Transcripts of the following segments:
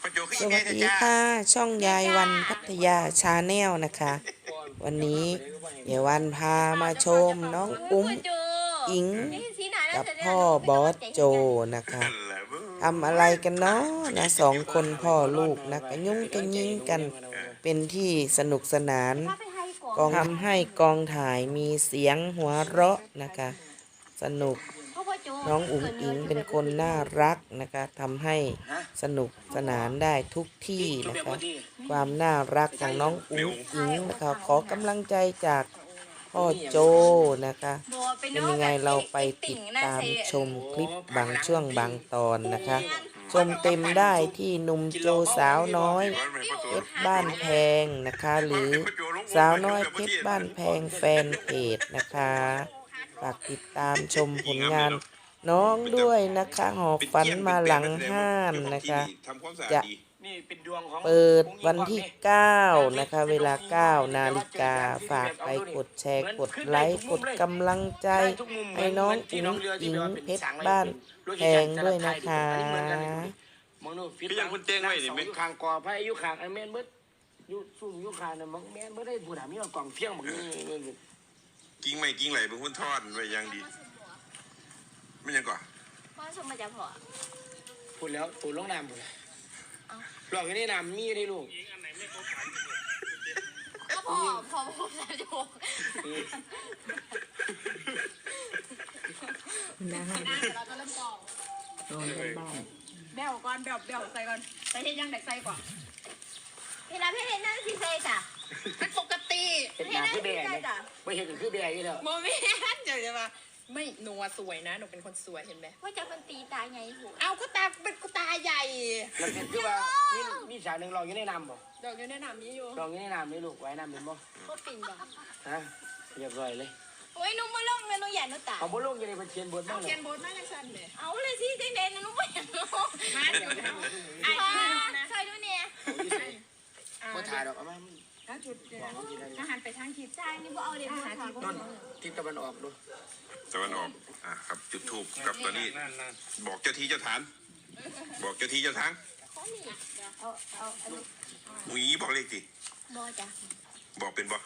สวัสดีค่ะ ช่องยายวันพัทยาชาแนลนะคะ วันนี้ยายวันพามาชมน้องอุ้มอิงกับพ่อบอสโจนะคะทำอะไรกันเนาะนะสองคนพ่อลูกนะกระยุ่งกระยิงกันเป็นที่สนุกสนานกองทำให้กองถ่ายมีเสียงหัวเราะนะคะ สนุก น้องอุ๋งอิงเป็นคนน่ารักนะคะทำให้สนุกสนานได้ทุกที่นะคะ ความน่ารักของน้องอุ๋งอิงนะคะขอกำลังใจจากพ่อโจนะคะเป็นยังไงเราไปติดตามชมคลิปบางช่วงบางตอนนะคะ ชมเต็มได้ที่หนุ่มโจสาวน้อยเพชรบ้านแพงนะคะ หรือสาวน้อยเพชรบ้านแพงแฟนเพจนะคะ ฝากติดตามชมผลงาน น้องด้วยนะคะหอบฝันมาหลังห้านนะคะทำความสะอาดจะดีนี่เป็นดวงของเปิดวันที่9นะคะ เวลา9นาฬิกาฝากไปกดแชร์กดไลค์กดกำลังใจ ให้น้องอุ๋งอิงเพชรบ้านแพงด้วยนะคะมองดูฟิตพี่ยังคุณเต้งไว้นี่ไหมอยู่ข้างกอไผ่อยู่ข้างไอ้แม่นเบิดอยู่ซุ่มอยู่ข้างน่ะมังแม่นบ่ได้ผู้ถามมีกล่องเพียงบักนี่นี่ กิ้งไม่กิ้งไหลเป็นหุ้นทอดไว้อยังดี ไม่ยังก่อนพ่อชมมาจากพ่อพูดแล้วตูนลงน้ำพุ่นหลอกอยู่ในน้ำมีได้ลูกก็พ่อพ่อพ่อจะโจกเราจะเริ่มกองแบวก่อนแบวแบวใส่ก่อนใส่เฮ็ดยังเด็กใส่ก่อนเวลาพี่เห็นนั่นสิเซจ้ะเป็นปกติเป็นหน้า คือแบ่เนี่ยไม่เห็นคือแบ่อยู่แล้วโมเมนต์เดี๋ยวจะมาไม่หนัวสวยนะหนูเป็นคนสวยเห็นไหมว่าจะเป็นตีตาไงหัวเอาก็ตาเป็นกูตาใหญ่แล้วเห็นคือว่านี่มีสาวหนึงลองอยู่ในน้ำบ่ดอกอยู่ในน้ำนี้อยู่ลองอยู่ในน้ำนี่ลูกไว้น้ำเป็นบ่ก็ปิ่นบ่ฮะเรียบร้อยเลยโอ้ยหนุ่มมาลงเลยหนุ่มใหญ่หนุ่มตาเอาบ่ลงอยู่ในบัญชีบทบ้าเอางเลเขียยนบทมาจังซั่นเลยเอาเลยสิเด่นๆหนุ่มไม่เห็นหนุ่มมาเดี๋ยวนะไอ้พ่อนะช่วยดูเนี่ย บ่ถ่ายดอกเอามา ถ้า จุดเดี๋ยวอาหารไปทางทิศใจนี่บ่เอาเดี๋ยวหาทีนอนทิศตะวันออกดูตะวันออกอะครับจุดทูบกับตอนนี้ บอกเจ้าที่เจ้าทานบอกเจ้าที่เจ้าทางเอาเอาหวีบอกเลขดิบ่จ้ะบอกเป็นบ่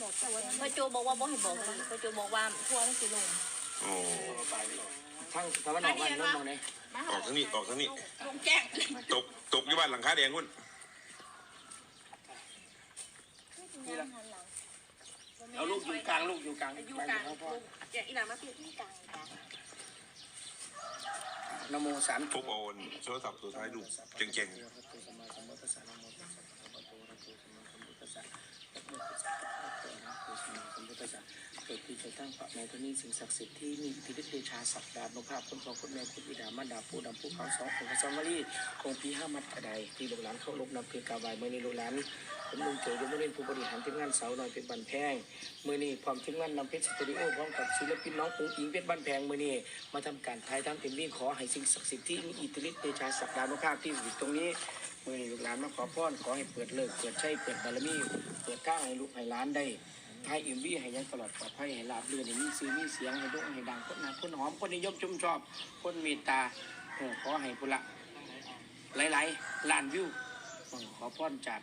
บอกแต่ว่าพ่อโจบอกว่าบ่ให้บอกพ่อโจบอกว่าพวกนั่นสิลงโอ้ทางตะวันออกบ้านน้งมองไหนมาออกทางนี้ออกทางนี้ตกตกอยู่บ้านหลังคาแดงหุ้น เอาลูกอยู่กลางลูกอยู่กลางอยู่กลางอย่าอีหลามาเปลี่ยนที่กลางจ้ะนโมสามทุบเอาโทรศัพท์ตัวท้ายดูเก่ง เกิดที่จะตั้งพระแม่ตัวนี้สิ่งศักดิ์สิทธิ์ที่มีอิทธิฤทธิ์เดชาศักดานุภาพคุณพ่อคุณแม่คุณบิดามารดาผู้ดำผู้เขาสองของพระสมรีองพีห้ามัดกระไดที่ลูกหลานเข้าลบนำเพียงกาวายเมื่อนี้ลูกหลานผมลุงเจอยมเล่นผู้บริหารทีมงานเสาหน่อยเป็นบันแพงเมื่อนี้ความทีมงานนำเพชรสตูดิโอพร้อมกับศิลปินน้องอุ้งอิงเพชรบ้านแพงเมื่อนี้มาทำการถ่ายทำเอ็มวีขอให้สิ่งศักดิ์สิทธิ์ที่มีอิทธิฤทธิ์เดชาศักดานุภาพที่อยู่ตรงนี้เมื่อนี้ลูกหลานมาขอพรขอให้เปิดเลิกเปิดใช้เปิดบารมีเปิดทางให้ลูกให้หลานได้ ให้อิ่มวี่ให้ยังตลอดปลอดภัยให้ลาบเรือนให้มีซื้อมีเสียงให้ดุงให้ดังคนนาคนหอมคนนิยมชมชอบ คนเมตตาเออขอให้พุละหลายๆล้านวิวเออขอพรจาก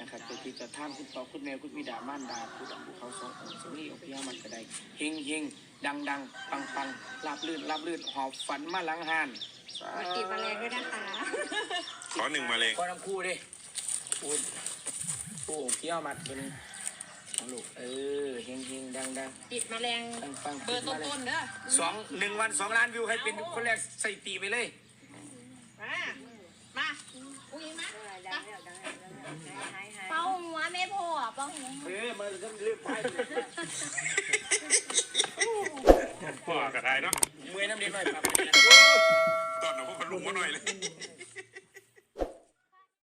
นะครับตัวที่จะท่ามคุณพ่อคุณแม่คุณบิดามารดาผู้ดำผู้เขาสององค์สมีอภิยามันกระไดเฮงเฮงดังดังปังปังลาบลื่นลาบลื่นหอบฝันมาหลังหานสาติดมาแรงด้วยนะคะๆขอหนึ่งมาเลงขอน้ำคู่ดิพูดคู่เกี้ยวมัดเป็นเอา ลูกเออเฮงเฮงดังดังติดมาแรงปังปังเบอร์ต้นๆเด้อสองหนึ่งวันสองล้านวิวให้เป็นคนแรกใส่ตีไปเลย มามาอุ้ยมาเป้าหัวแม่พ่อเป้าหัว เออมาเริ่มเลือกไปพ่อกระไดเนาะมวยน้ำเด็กหน่อยปรับ